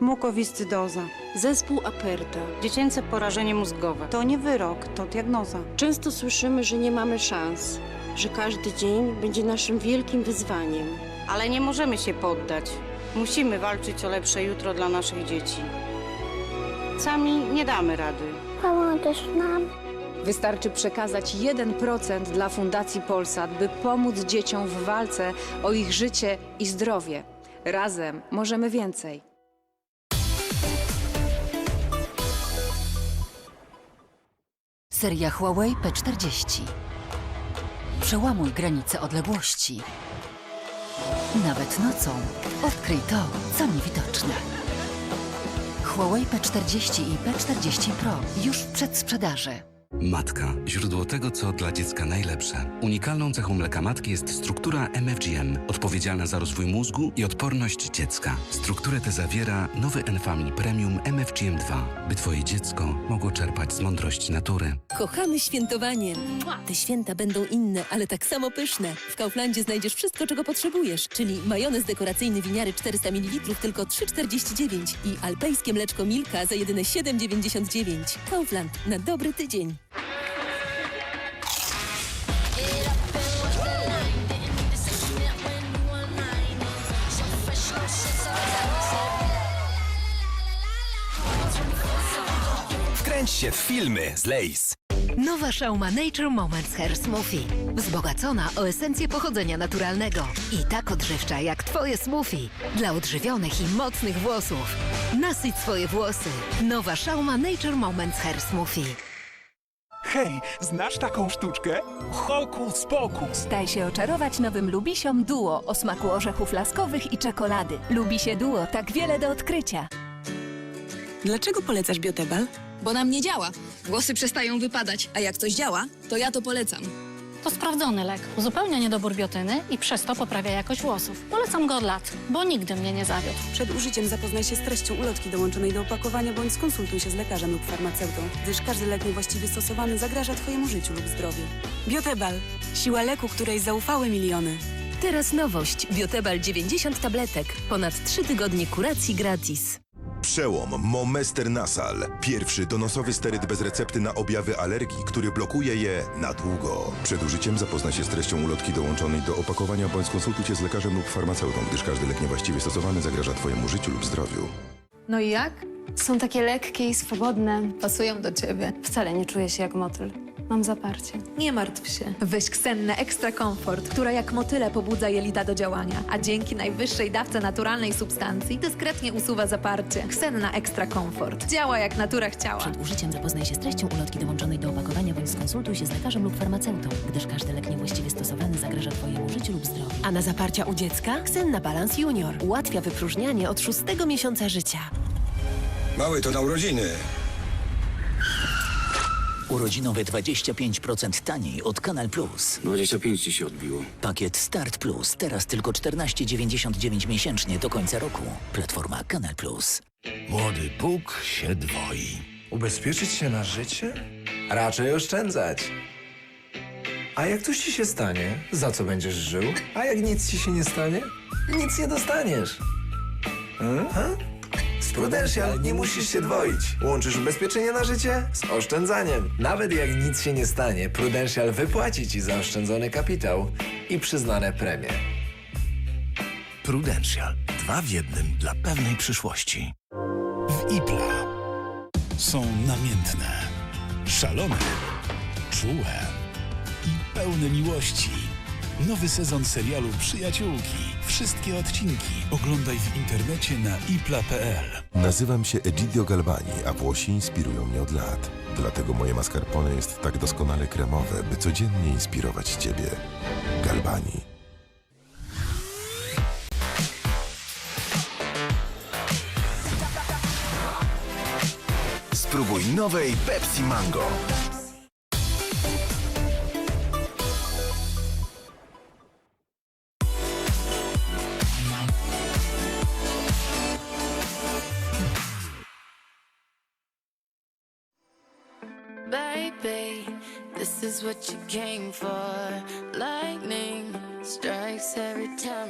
Mukowiscydoza. Zespół Aperta. Dziecięce porażenie mózgowe. To nie wyrok, to diagnoza. Często słyszymy, że nie mamy szans, że każdy dzień będzie naszym wielkim wyzwaniem. Ale nie możemy się poddać. Musimy walczyć o lepsze jutro dla naszych dzieci. Sami nie damy rady. Pomóż nam. Wystarczy przekazać 1% dla Fundacji Polsat, by pomóc dzieciom w walce o ich życie i zdrowie. Razem możemy więcej. Seria Huawei P40. Przełamuj granice odległości. Nawet nocą odkryj to, co niewidoczne. Huawei P40 i P40 Pro już w przedsprzedaży. Matka. Źródło tego, co dla dziecka najlepsze. Unikalną cechą mleka matki jest struktura MFGM, odpowiedzialna za rozwój mózgu i odporność dziecka. Strukturę tę zawiera nowy Enfamil Premium MFGM2, by Twoje dziecko mogło czerpać z mądrości natury. Kochamy świętowanie. Te święta będą inne, ale tak samo pyszne. W Kauflandzie znajdziesz wszystko, czego potrzebujesz, czyli majonez dekoracyjny winiary 400 ml tylko 3,49 i alpejskie mleczko Milka za jedyne 7,99. Kaufland na dobry tydzień. Wkręć się w filmy z Lays. Nowa Szauma Nature Moments Hair Smoothie. Wzbogacona o esencję pochodzenia naturalnego. I tak odżywcza jak Twoje smoothie. Dla odżywionych i mocnych włosów. Nasyć swoje włosy. Nowa Szauma Nature Moments Hair Smoothie. Hej, znasz taką sztuczkę? Hokus pokus. Daj się oczarować nowym Lubisiom Duo o smaku orzechów laskowych i czekolady. Lubisie Duo, tak wiele do odkrycia. Dlaczego polecasz Biotebal? Bo nam nie działa. Włosy przestają wypadać, a jak coś działa, to ja to polecam. To sprawdzony lek. Uzupełnia niedobór biotyny i przez to poprawia jakość włosów. Polecam go od lat, bo nigdy mnie nie zawiódł. Przed użyciem zapoznaj się z treścią ulotki dołączonej do opakowania bądź skonsultuj się z lekarzem lub farmaceutą, gdyż każdy lek niewłaściwie stosowany zagraża Twojemu życiu lub zdrowiu. Biotebal. Siła leku, której zaufały miliony. Teraz nowość. Biotebal 90 tabletek. Ponad 3 tygodnie kuracji gratis. Przełom Momester Nasal. Pierwszy donosowy steryt bez recepty na objawy alergii, który blokuje je na długo. Przed użyciem zapoznaj się z treścią ulotki dołączonej do opakowania bądź skonsultuj się z lekarzem lub farmaceutą, gdyż każdy lek niewłaściwie stosowany zagraża Twojemu życiu lub zdrowiu. No i jak? Są takie lekkie i swobodne. Pasują do ciebie. Wcale nie czuję się jak motyl. Mam zaparcie. Nie martw się. Weź Ksennę Extra Comfort, która jak motyle pobudza jelita do działania, a dzięki najwyższej dawce naturalnej substancji dyskretnie usuwa zaparcie. Ksenna Extra Comfort. Działa jak natura chciała. Przed użyciem zapoznaj się z treścią ulotki dołączonej do opakowania bądź skonsultuj się z lekarzem lub farmaceutą, gdyż każdy lek niewłaściwie stosowany zagraża Twojemu życiu lub zdrowiu. A na zaparcia u dziecka? Ksenna Balance Junior. Ułatwia wypróżnianie od szóstego miesiąca życia. Mały to na urodziny. Urodzinowe 25% taniej od Kanal Plus. 25 ci się odbiło. Pakiet Start Plus teraz tylko 14,99 miesięcznie do końca roku. Platforma Kanal Plus. Młody Bóg się dwoi. Ubezpieczyć się na życie? Raczej oszczędzać. A jak coś ci się stanie, za co będziesz żył? A jak nic ci się nie stanie? Nic nie dostaniesz. Aha. Prudential nie musisz się dwoić. Łączysz ubezpieczenie na życie z oszczędzaniem. Nawet jak nic się nie stanie, Prudential wypłaci ci zaoszczędzony kapitał i przyznane premie. Prudential. Dwa w jednym dla pewnej przyszłości. W IPLA są namiętne, szalone, czułe i pełne miłości. Nowy sezon serialu Przyjaciółki. Wszystkie odcinki oglądaj w internecie na ipla.pl. Nazywam się Egidio Galbani, a włosi inspirują mnie od lat. Dlatego moje mascarpone jest tak doskonale kremowe, by codziennie inspirować Ciebie. Galbani. Spróbuj nowej Pepsi Mango. Baby, this is what you came for. Lightning strikes every time.